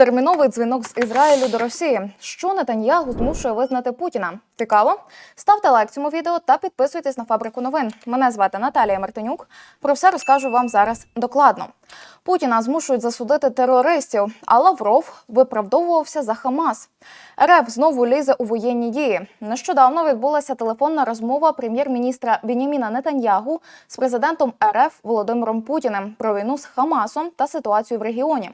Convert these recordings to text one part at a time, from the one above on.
Терміновий дзвінок з Ізраїлю до Росії. Що Нетаньягу змушує визнати Путіна? Цікаво? Ставте лайк цьому відео та підписуйтесь на фабрику новин. Мене звати Наталія Мартинюк. Про все розкажу вам зараз докладно. Путіна змушують засудити терористів, а Лавров виправдовувався за Хамас. РФ знову лізе у воєнні дії. Нещодавно відбулася телефонна розмова прем'єр-міністра Беняміна Нетаньягу з президентом РФ Володимиром Путіним про війну з Хамасом та ситуацію в регіоні.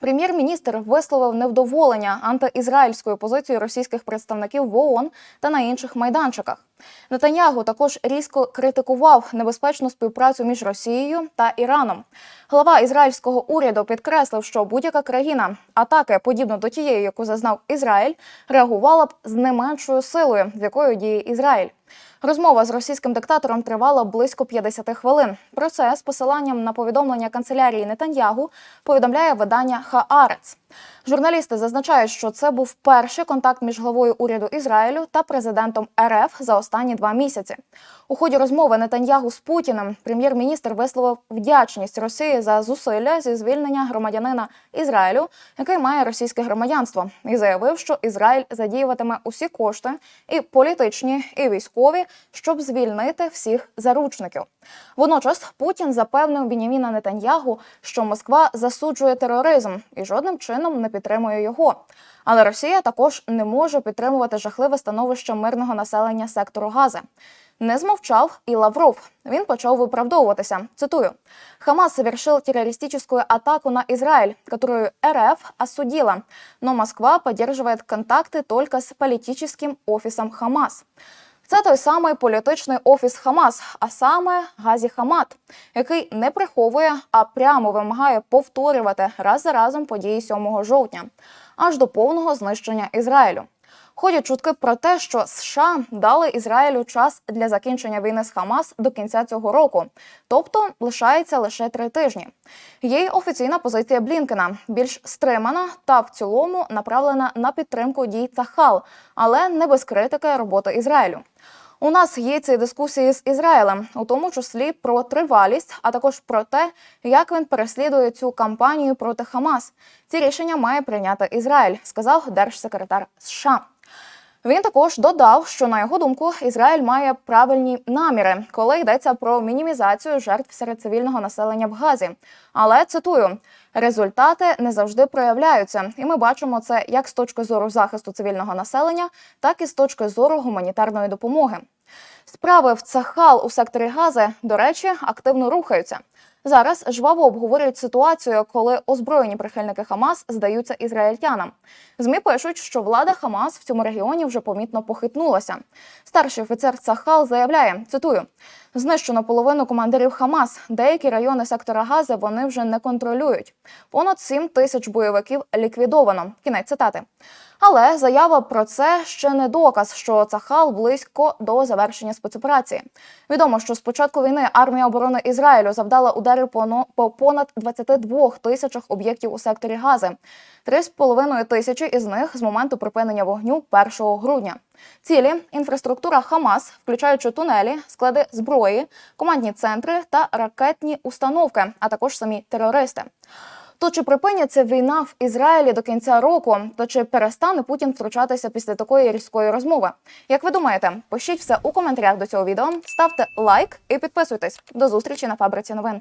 Прем'єр-міністр висловив невдоволення антиізраїльською позицією російських представників в ООН та на інших майданчиках. Нетаньягу також різко критикував небезпечну співпрацю між Росією та Іраном. Глава ізраїльського уряду підкреслив, що будь-яка країна атаки, подібно до тієї, яку зазнав Ізраїль, реагувала б з не меншою силою, з якою діє Ізраїль. Розмова з російським диктатором тривала близько 50 хвилин. Про це з посиланням на повідомлення канцелярії Нетаньягу повідомляє видання Хаарец. Журналісти зазначають, що це був перший контакт між главою уряду Ізраїлю та президентом РФ за останні два місяці. У ході розмови Нетаньягу з Путіним прем'єр-міністр висловив вдячність Росії за зусилля зі звільнення громадянина Ізраїлю, який має російське громадянство, і заявив, що Ізраїль задіюватиме усі кошти, і політичні, і військові, щоб звільнити всіх заручників. Водночас Путін запевнив Біняміна Нетаньягу, що Москва засуджує тероризм і жодним чином не підтримує його. Але Росія також не може підтримувати жахливе становище мирного населення сектору Гази. Не змовчав і Лавров. Він почав виправдовуватися. Цитую: Хамас совершил террористическую атаку на Израиль, которую РФ осудила, но Москва поддерживает контакты только с политическим офисом Хамас. Це той самий політичний офіс Хамас, а саме Газі Хамат, який не приховує, а прямо вимагає повторювати раз за разом події 7 жовтня, аж до повного знищення Ізраїлю. Ходять чутки про те, що США дали Ізраїлю час для закінчення війни з Хамас до кінця цього року, тобто лишається лише три тижні. Є й офіційна позиція Блінкена, більш стримана та в цілому направлена на підтримку дій Цахал, але не без критики роботи Ізраїлю. У нас є ці дискусії з Ізраїлем, у тому числі про тривалість, а також про те, як він переслідує цю кампанію проти Хамас. Ці рішення має прийняти Ізраїль, сказав держсекретар США. Він також додав, що на його думку Ізраїль має правильні наміри, коли йдеться про мінімізацію жертв серед цивільного населення в Газі. Але цитую: результати не завжди проявляються, і ми бачимо це як з точки зору захисту цивільного населення, так і з точки зору гуманітарної допомоги. Справи в Цахал у секторі Гази, до речі, активно рухаються. Зараз жваво обговорюють ситуацію, коли озброєні прихильники Хамас здаються ізраїльтянам. Змі пишуть, що влада Хамас в цьому регіоні вже помітно похитнулася. Старший офіцер Цахал заявляє: цитую: знищено половину командирів Хамас. Деякі райони сектора Гази вони вже не контролюють. Понад 7 тисяч бойовиків ліквідовано. Кінець цитати. Але заява про це ще не доказ, що Цахал близько до завершення спецоперації. Відомо, що з початку війни армія оборони Ізраїлю завдала удари по по понад 22 тисячах об'єктів у секторі Гази. 3,5 тисячі із них з моменту припинення вогню 1 грудня. Цілі інфраструктура Хамас, включаючи тунелі, склади зброї, командні центри та ракетні установки, а також самі терористи. То чи припиняться війна в Ізраїлі до кінця року, то чи перестане Путін втручатися після такої різкої розмови? Як ви думаєте, пишіть все у коментарях до цього відео, ставте лайк і підписуйтесь. До зустрічі на фабриці новин.